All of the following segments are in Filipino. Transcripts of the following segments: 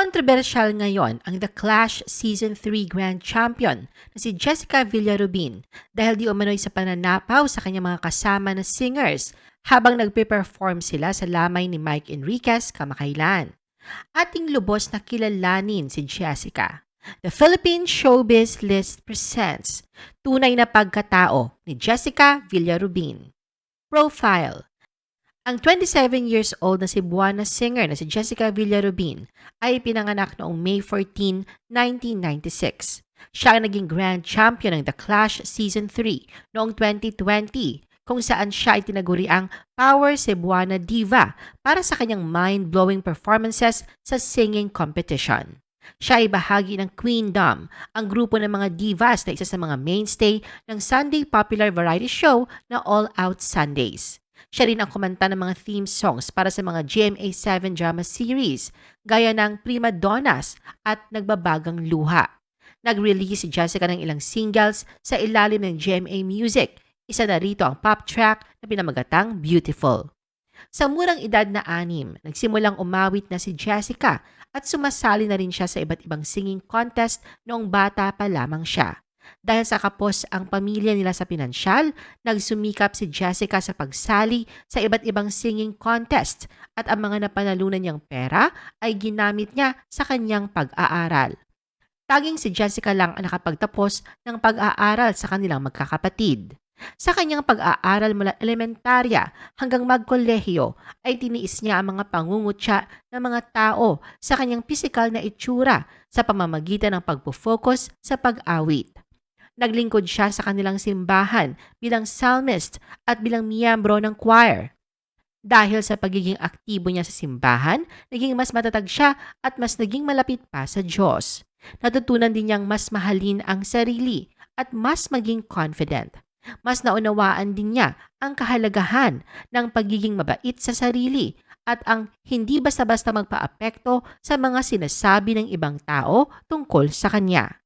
Controversial ngayon ang The Clash Season 3 Grand Champion na si Jessica Villarubin dahil di umano'y sa pananapaw sa kanyang mga kasama na singers habang nagpe-perform sila sa lamay ni Mike Enriquez kamakailan. Ating lubos na kilalanin si Jessica. The Philippine Showbiz List presents Tunay na Pagkatao ni Jessica Villarubin. Profile ang 27 years old na Cebuana singer na si Jessica Villarubin ay pinanganak noong May 14, 1996. Siya ang naging grand champion ng The Clash Season 3 noong 2020 kung saan siya ay tinaguri ang Power Cebuana Diva para sa kanyang mind-blowing performances sa singing competition. Siya ay bahagi ng Queendom, ang grupo ng mga divas na isa sa mga mainstay ng Sunday popular variety show na All Out Sundays. Siya rin ang kumanta ng mga theme songs para sa mga GMA7 drama series gaya ng Prima Donnas at Nagbabagang Luha. Nag-release si Jessica ng ilang singles sa ilalim ng GMA Music. Isa na rito ang pop track na pinamagatang Beautiful. Sa murang edad na anim, nagsimulang umawit na si Jessica at sumasali na rin siya sa iba't ibang singing contest noong bata pa lamang siya. Dahil sa kapos ang pamilya nila sa pinansyal, nagsumikap si Jessica sa pagsali sa iba't ibang singing contest at ang mga napanalunan niyang pera ay ginamit niya sa kanyang pag-aaral. Taging si Jessica lang ang nakapagtapos ng pag-aaral sa kanilang magkakapatid. Sa kanyang pag-aaral mula elementarya hanggang magkolehiyo ay tiniis niya ang mga pangungutya ng mga tao sa kanyang pisikal na itsura sa pamamagitan ng pagpo-focus sa pag-awit. Naglingkod siya sa kanilang simbahan bilang psalmist at bilang miyembro ng choir. Dahil sa pagiging aktibo niya sa simbahan, naging mas matatag siya at mas naging malapit pa sa Diyos. Natutunan din niyang mas mahalin ang sarili at mas maging confident. Mas naunawaan din niya ang kahalagahan ng pagiging mabait sa sarili at ang hindi basta-basta magpaapekto sa mga sinasabi ng ibang tao tungkol sa kanya.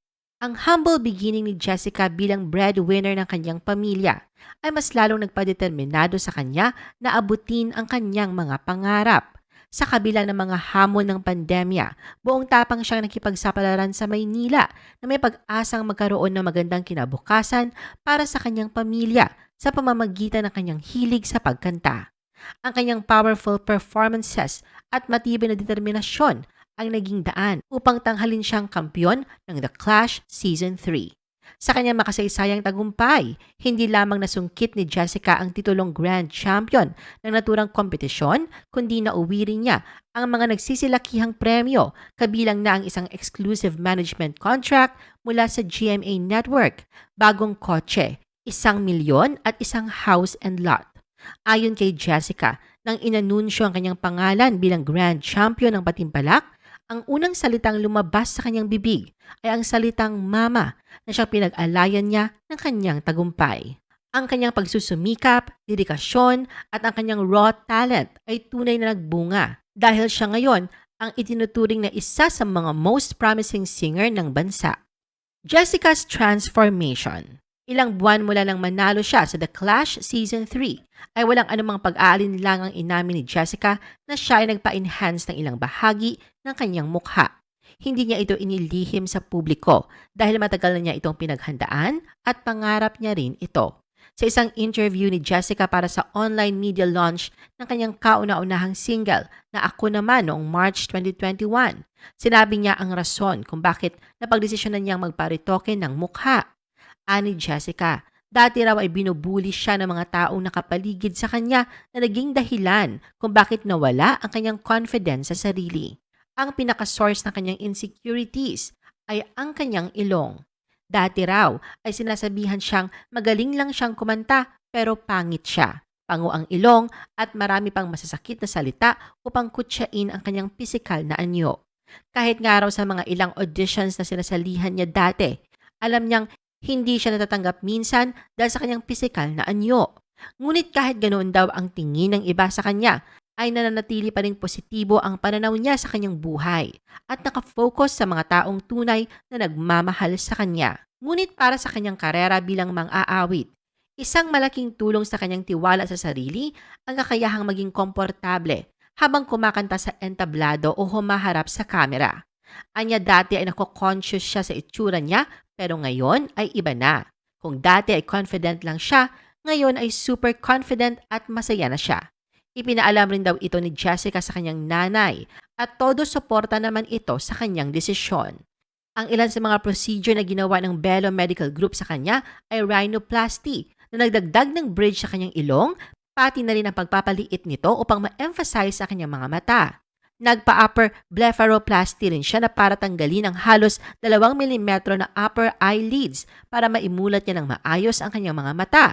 Ang humble beginning ni Jessica bilang breadwinner ng kanyang pamilya ay mas lalong nagpadeterminado sa kanya na abutin ang kanyang mga pangarap. Sa kabila ng mga hamon ng pandemya, buong tapang siyang nakipagsapalaran sa Maynila na may pag-asang magkaroon ng magandang kinabukasan para sa kanyang pamilya sa pamamagitan ng kanyang hilig sa pagkanta. Ang kanyang powerful performances at matibay na determinasyon ang naging daan upang tanghalin siyang kampyon ng The Clash Season 3. Sa kanyang makasaysayang tagumpay, hindi lamang nasungkit ni Jessica ang titulong Grand Champion ng naturang kompetisyon, kundi nauwi rin niya ang mga nagsisilakihang premyo, kabilang na ang isang exclusive management contract mula sa GMA Network, bagong kotse, isang milyon at isang house and lot. Ayon kay Jessica, nang inanunsyo ang kanyang pangalan bilang Grand Champion ng Patimpalak, ang unang salitang lumabas sa kanyang bibig ay ang salitang mama na siyang pinag-alayan niya ng kanyang tagumpay. Ang kanyang pagsusumikap, dedikasyon at ang kanyang raw talent ay tunay na nagbunga dahil siya ngayon ang itinuturing na isa sa mga most promising singer ng bansa. Jessica's Transformation Ilang buwan mula nang manalo siya sa The Clash Season 3 ay walang anumang pag-aalinlangang inamin ni Jessica na siya ay nagpa-enhance ng ilang bahagi ng kanyang mukha. Hindi niya ito inilihim sa publiko dahil matagal na niya itong pinaghandaan at pangarap niya rin ito. Sa isang interview ni Jessica para sa online media launch ng kanyang kauna-unahang single na Ako Naman noong March 2021, sinabi niya ang rason kung bakit napagdesisyonan niyang magparitoke ng mukha ani Jessica. Dati raw ay binubuli siya ng mga taong nakapaligid sa kanya na naging dahilan kung bakit nawala ang kanyang confidence sa sarili. Ang pinaka-source ng kanyang insecurities ay ang kanyang ilong. Dati raw ay sinasabihan siyang magaling lang siyang kumanta pero pangit siya. Pango ang ilong at marami pang masasakit na salita upang kutsain ang kanyang pisikal na anyo. Kahit nga raw sa mga ilang auditions na sinasalihan niya dati, alam niyang hindi siya natatanggap minsan dahil sa kanyang pisikal na anyo. Ngunit kahit ganoon daw ang tingin ng iba sa kanya, ay nananatili pa rin positibo ang pananaw niya sa kanyang buhay at nakafocus sa mga taong tunay na nagmamahal sa kanya. Ngunit para sa kanyang karera bilang mang-aawit, isang malaking tulong sa kanyang tiwala sa sarili ang kakayahang maging komportable habang kumakanta sa entablado o humaharap sa kamera. Anya dati ay nako-conscious siya sa itsura niya pero ngayon ay iba na. Kung dati ay confident lang siya, ngayon ay super confident at masaya na siya. Ipinaalam rin daw ito ni Jessica sa kanyang nanay at todo suporta naman ito sa kanyang desisyon. Ang ilan sa mga procedure na ginawa ng Bello Medical Group sa kanya ay rhinoplasty na nagdagdag ng bridge sa kanyang ilong, pati na rin ang pagpapaliit nito upang ma-emphasize sa kanyang mga mata. Nagpa-upper blepharoplasty rin siya na para tanggalin ang halos 2 mm na upper eyelids para maimulat niya ng maayos ang kanyang mga mata.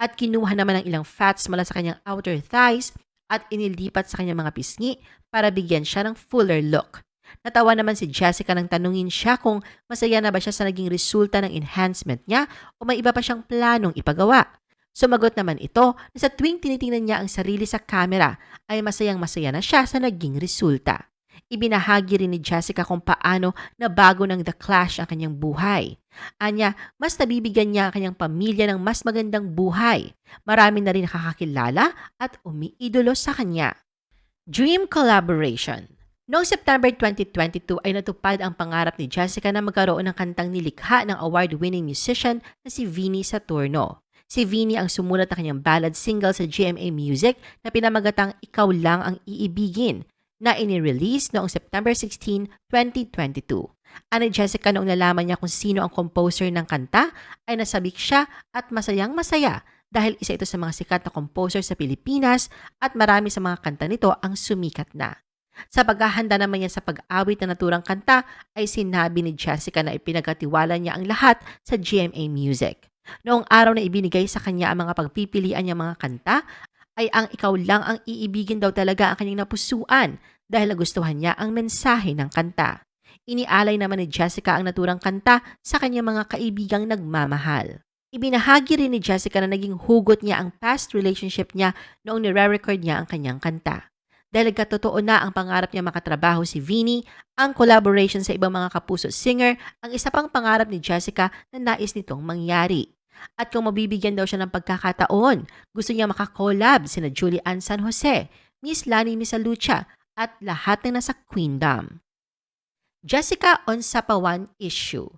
At kinuha naman ang ilang fats mula sa kanyang outer thighs at inilipat sa kanyang mga pisngi para bigyan siya ng fuller look. Natawa naman si Jessica nang tanungin siya kung masaya na ba siya sa naging resulta ng enhancement niya o may iba pa siyang planong ipagawa. Sumagot naman ito na sa tuwing tinitingnan niya ang sarili sa camera ay masayang masaya na siya sa naging resulta. Ibinahagi rin ni Jessica kung paano na bago ng The Clash ang kanyang buhay. Anya, mas nabibigyan niya ang kanyang pamilya ng mas magandang buhay. Marami na rin nakakakilala at umiidolo sa kanya. Dream Collaboration Noong September 2022 ay natupad ang pangarap ni Jessica na magkaroon ng kantang nilikha ng award-winning musician na si Vinnie Saturno. Si Vinnie ang sumulat ng kanyang ballad single sa GMA Music na pinamagatang Ikaw Lang Ang Iibigin na inirelease noong September 16, 2022. Ano Jessica noong nalaman niya kung sino ang composer ng kanta ay nasabik siya at masayang masaya dahil isa ito sa mga sikat na composer sa Pilipinas at marami sa mga kanta nito ang sumikat na. Sa paghahanda naman niya sa pag-awit na naturang kanta ay sinabi ni Jessica na ipinagkatiwala niya ang lahat sa GMA Music. Noong araw na ibinigay sa kanya ang mga pagpipilian niya mga kanta, ay ang ikaw lang ang iibigin daw talaga ang kanyang napusuan dahil nagustuhan niya ang mensahe ng kanta. Inialay naman ni Jessica ang naturang kanta sa kanyang mga kaibigang nagmamahal. Ibinahagi rin ni Jessica na naging hugot niya ang past relationship niya noong nire-record niya ang kanyang kanta. Dahil katotoo na ang pangarap niya makatrabaho si Vinny, ang collaboration sa ibang mga kapuso singer ang isa pang pangarap ni Jessica na nais nitong mangyari. At kung mabibigyan daw siya ng pagkakataon, gusto niya makakollab sina Julie Ann San Jose, Miss Lani Misalucha at lahat ng nasa Queendom. Jessica on Sapawan Issue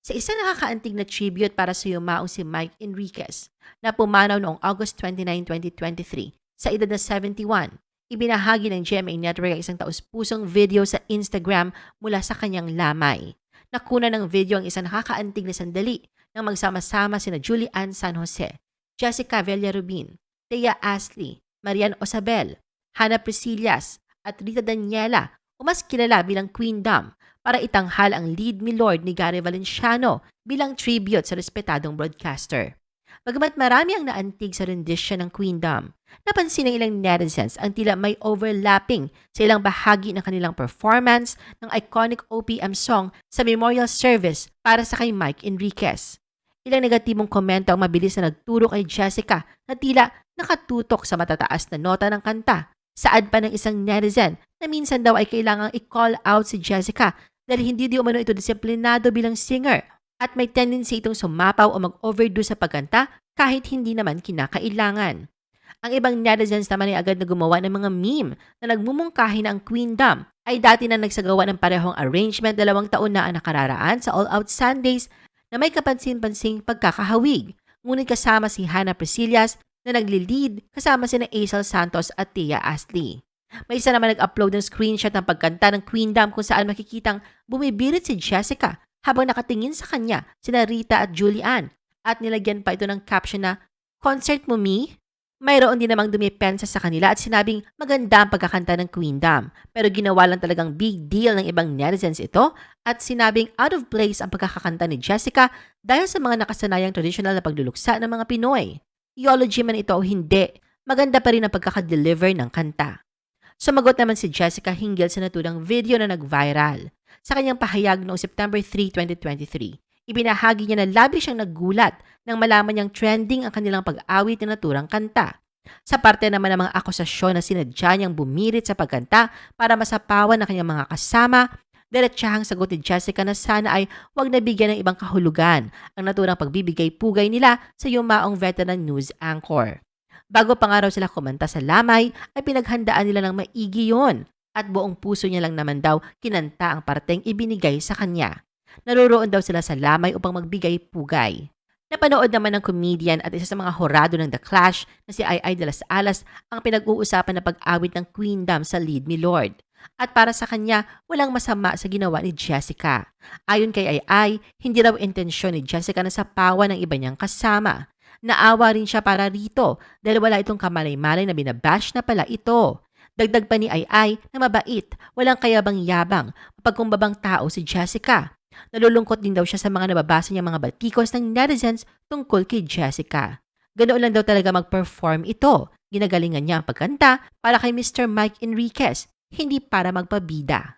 Sa isa nakakaantig na tribute para sa yumaong si Mike Enriquez na pumanaw noong August 29, 2023 sa edad na 71, ibinahagi ng GMA Network ang isang taus-pusong video sa Instagram mula sa kanyang lamay. Nakuna ng video ang isang nakakaantig na sandali nang magsama-sama sina Julie Ann San Jose, Jessica Villarubin, Thea Ashley, Marian Osabel, Hannah Priscillas, at Rita Daniela o mas kilala bilang Queen Dam para itanghal ang lead milord ni Gary Valenciano bilang tribute sa respetadong broadcaster. Bagamat marami ang naantig sa rendition ng Queen Dam, napansin ng ilang netizens ang tila may overlapping sa ilang bahagi ng kanilang performance ng iconic OPM song sa memorial service para sa kay Mike Enriquez. Ilang negatibong komento ang mabilis na nagturo kay Jessica na tila nakatutok sa matataas na nota ng kanta. Saad pa ng isang netizen na minsan daw ay kailangang i-call out si Jessica dahil hindi di umano ito disiplinado bilang singer at may tendency itong sumapaw o mag-overdo sa pagkanta kahit hindi naman kinakailangan. Ang ibang netizens naman ay agad na gumawa ng mga meme na nagmumungkahi na ang Queendom ay dati na nagsagawa ng parehong arrangement dalawang taon na ang nakararaan sa All Out Sundays na may kapansin-pansing pagkakahawig. Ngunit kasama si Hannah Priscillas na nagli-lead kasama sina Aisel Santos at Tia Astley. May isa naman nag-upload ng screenshot ng pagkanta ng Queendom kung saan makikitang bumibirit si Jessica habang nakatingin sa kanya sina Rita at Julian at nilagyan pa ito ng caption na Concert mo me? Mayroon din namang dumipensa sa kanila at sinabing maganda ang pagkakanta ng Queendom pero ginawa lang talagang big deal ng ibang netizens ito at sinabing out of place ang pagkakakanta ni Jessica dahil sa mga nakasanayang traditional na pagluluksa ng mga Pinoy. Theology man ito o hindi, maganda pa rin ang pagkakadeliver ng kanta. Sumagot naman si Jessica hinggil sa naturang video na nag-viral. Sa kanyang pahayag noong September 3, 2023, Ibinahagi niya na labi siyang naggulat nang malaman niyang trending ang kanilang pag-awit na naturang kanta. Sa parte naman ng mga akusasyon na sinadya niyang bumirit sa pagkanta para masapawan ang kanyang mga kasama, diretsahang sagot ni Jessica na sana ay wag nabigyan ng ibang kahulugan ang naturang pagbibigay-pugay nila sa yumaong veteran news anchor. Bago pa nga raw sila kumanta sa lamay, ay pinaghandaan nila ng maigi yon at buong puso niya lang naman daw kinanta ang parteng ibinigay sa kanya. Naroroon daw sila sa lamay upang magbigay pugay. Napanood naman ng comedian at isa sa mga horado ng The Clash na si Ai Ai de las Alas ang pinag-uusapan na pag-awit ng Queendom sa Lead Me Lord. At para sa kanya, walang masama sa ginawa ni Jessica. Ayon kay Ai Ai, hindi raw intensyon ni Jessica na sapawan ng iba niyang kasama. Naawa rin siya para rito dahil wala itong kamalay-malay na binabash na pala ito. Dagdag pa ni Ai Ai na mabait, walang kayabang yabang, mapagkumbabang tao si Jessica. Nalulungkot din daw siya sa mga nababasa niyang mga batikos ng netizens tungkol kay Jessica. Ganoon lang daw talaga mag-perform ito. Ginagalingan niya ang pagkanta para kay Mr. Mike Enriquez, hindi para magpabida.